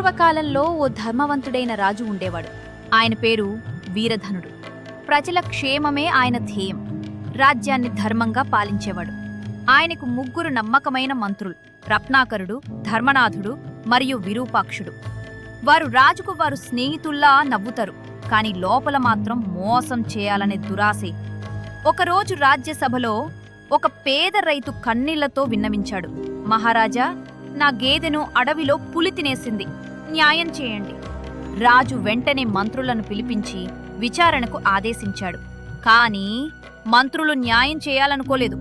పూర్వకాలంలో ఓ ధర్మవంతుడైన రాజు ఉండేవాడు. ఆయన పేరు వీరధనుడు. ప్రజల క్షేమమే ఆయన ధ్యేయం. రాజ్యాన్ని ధర్మంగా పాలించేవాడు. ఆయనకు ముగ్గురు నమ్మకమైన మంత్రులు రత్నాకరుడు ధర్మనాథుడు మరియు విరూపాక్షుడు. వారు రాజుకు వారు స్నేహితుల్లా నవ్వుతారు కాని లోపల మాత్రం మోసం చేయాలనే దురాశే. ఒకరోజు రాజ్యసభలో ఒక పేద రైతు కన్నీళ్ళతో విన్నవించాడు. మహారాజా నా గేదెను అడవిలో పులి తినేసింది. న్యాయం చేయండి. రాజు వెంటనే మంత్రులను పిలిపించి విచారణకు ఆదేశించాడు. కాని మంత్రులు న్యాయం చేయాలనుకోలేదు.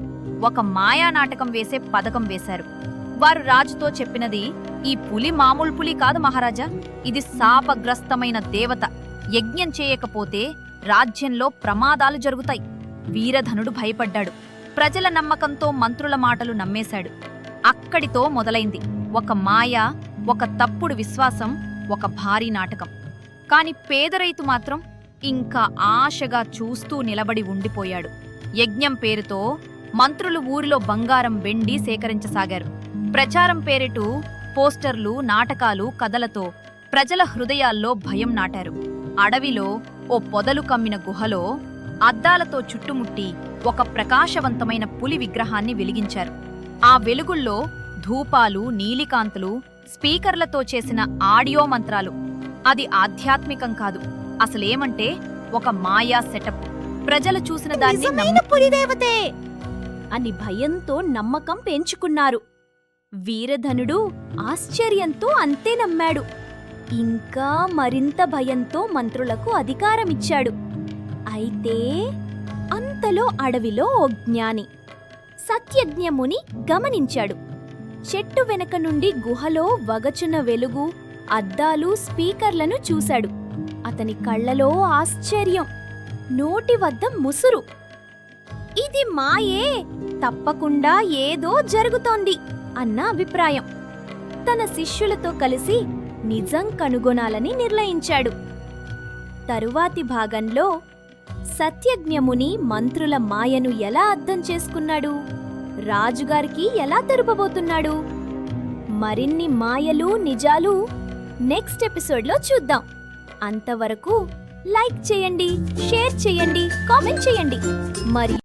ఒక మాయా నాటకం వేసే పథకం వేశారు. వారు రాజుతో చెప్పినది ఈ పులి మామూలు పులి కాదు మహారాజా. ఇది శాపగ్రస్తమైన దేవత. యజ్ఞం చేయకపోతే రాజ్యంలో ప్రమాదాలు జరుగుతాయి. వీరధనుడు భయపడ్డాడు. ప్రజల నమ్మకంతో మంత్రుల మాటలు నమ్మేశాడు. అక్కడితో మొదలైంది. ఒక మాయ ఒక తప్పుడు విశ్వాసం ఒక భారీ నాటకం. కాని పేద రైతు మాత్రం ఇంకా ఆశగా చూస్తూ నిలబడి ఉండిపోయాడు. యజ్ఞం పేరుతో మంత్రులు ఊరిలో బంగారం వెండి సేకరించసాగారు. ప్రచారం పేరిటు పోస్టర్లు నాటకాలు కథలతో ప్రజల హృదయాల్లో భయం నాటారు. అడవిలో ఓ పొదలు కమ్మిన గుహలో అద్దాలతో చుట్టుముట్టి ఒక ప్రకాశవంతమైన పులి విగ్రహాన్ని వెలిగించారు. ఆ వెలుగుల్లో ధూపాలు నీలికాంతులు స్పీకర్లతో చేసిన ఆడియో మంత్రాలు. అది ఆధ్యాత్మికం కాదు. అసలేమంటే ఒక మాయా సెటప్. ప్రజలు చూసిన దాన్ని నిజమైన అని భయంతో నమ్మకం పెంచుకున్నారు. వీరధనుడు ఆశ్చర్యంతో అంతే నమ్మాడు. ఇంకా మరింత భయంతో మంత్రులకు అధికారమిచ్చాడు. అయితే అంతలో అడవిలో ఓ జ్ఞాని సత్యజ్ఞముని గమనించాడు. చెట్టు వెనక నుండి గుహలో వగచున్న వెలుగు అద్దాలు స్పీకర్లను చూశాడు. అతని కళ్ళలో ఆశ్చర్యం. నోటి వద్ద ముసురు. ఇది మాయే తప్పకుండా ఏదో జరుగుతోంది అన్న అభిప్రాయం. తన శిష్యులతో కలిసి నిజం కనుగొనాలని నిర్ణయించాడు. తరువాతి భాగంలో సత్యజ్ఞముని మంత్రుల మాయను ఎలా అర్థం చేసుకున్నాడు? రాజుగారికి ఎలా తెరపబోతున్నాడు? మరిన్ని మాయలు నిజాలు నెక్స్ట్ ఎపిసోడ్లో చూద్దాం. అంతవరకు లైక్ చేయండి షేర్ చేయండి కామెంట్ చేయండి. మరి